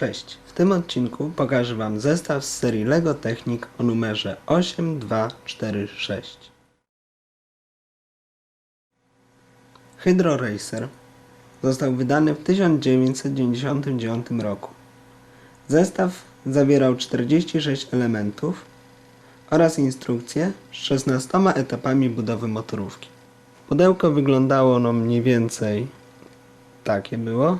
Cześć, w tym odcinku pokażę Wam zestaw z serii LEGO Technik o numerze 8246. Hydro Racer został wydany w 1999 roku. Zestaw zawierał 46 elementów oraz instrukcję z 16 etapami budowy motorówki. Pudełko wyglądało no mniej więcej takie było.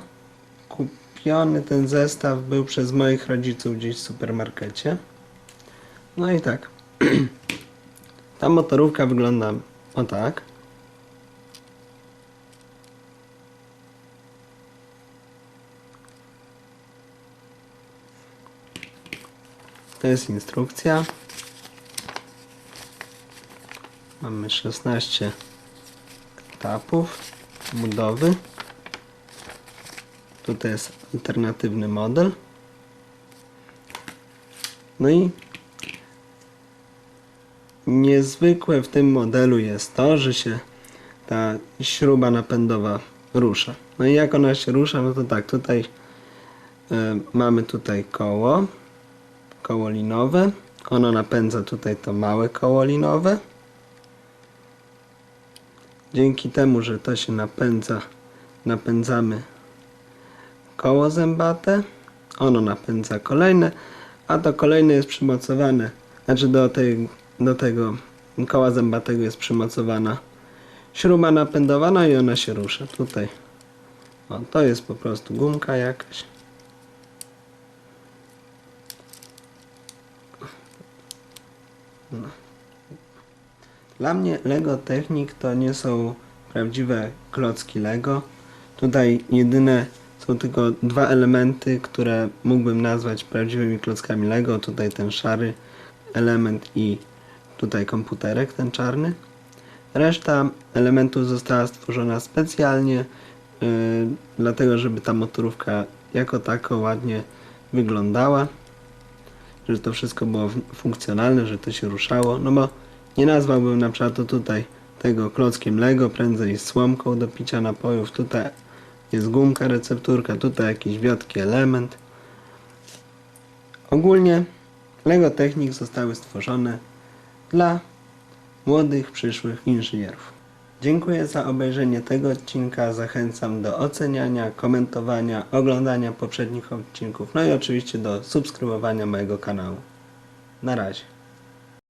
Kupiony ten zestaw był przez moich rodziców gdzieś w supermarkecie. No i tak. Ta motorówka wygląda o tak. To jest instrukcja. Mamy 16 etapów budowy. Tutaj jest alternatywny model. No i niezwykłe w tym modelu jest to, że się ta śruba napędowa rusza. No i jak ona się rusza, no to tak, tutaj e, mamy tutaj koło, koło linowe. Ono napędza tutaj to małe koło linowe. Dzięki temu, że to się napędza, napędzamy koło zębate. Ono napędza kolejne, a to kolejne jest przymocowane, znaczy do, tej, do tego koła zębatego jest przymocowana śruba napędowana i ona się rusza. Tutaj o, to jest po prostu gumka jakaś. No. Dla mnie Lego Technik to nie są prawdziwe klocki Lego. Tutaj jedyne są tylko dwa elementy, które mógłbym nazwać prawdziwymi klockami Lego. Tutaj ten szary element i tutaj komputerek, ten czarny. Reszta elementów została stworzona specjalnie, yy, dlatego żeby ta motorówka jako tako ładnie wyglądała. Że to wszystko było funkcjonalne, że to się ruszało. No bo nie nazwałbym na przykład tutaj tego klockiem Lego, prędzej słomką do picia napojów. Tutaj jest gumka, recepturka, tutaj jakiś wiotki element. Ogólnie Lego Technik zostały stworzone dla młodych przyszłych inżynierów. Dziękuję za obejrzenie tego odcinka. Zachęcam do oceniania, komentowania, oglądania poprzednich odcinków, no i oczywiście do subskrybowania mojego kanału. Na razie.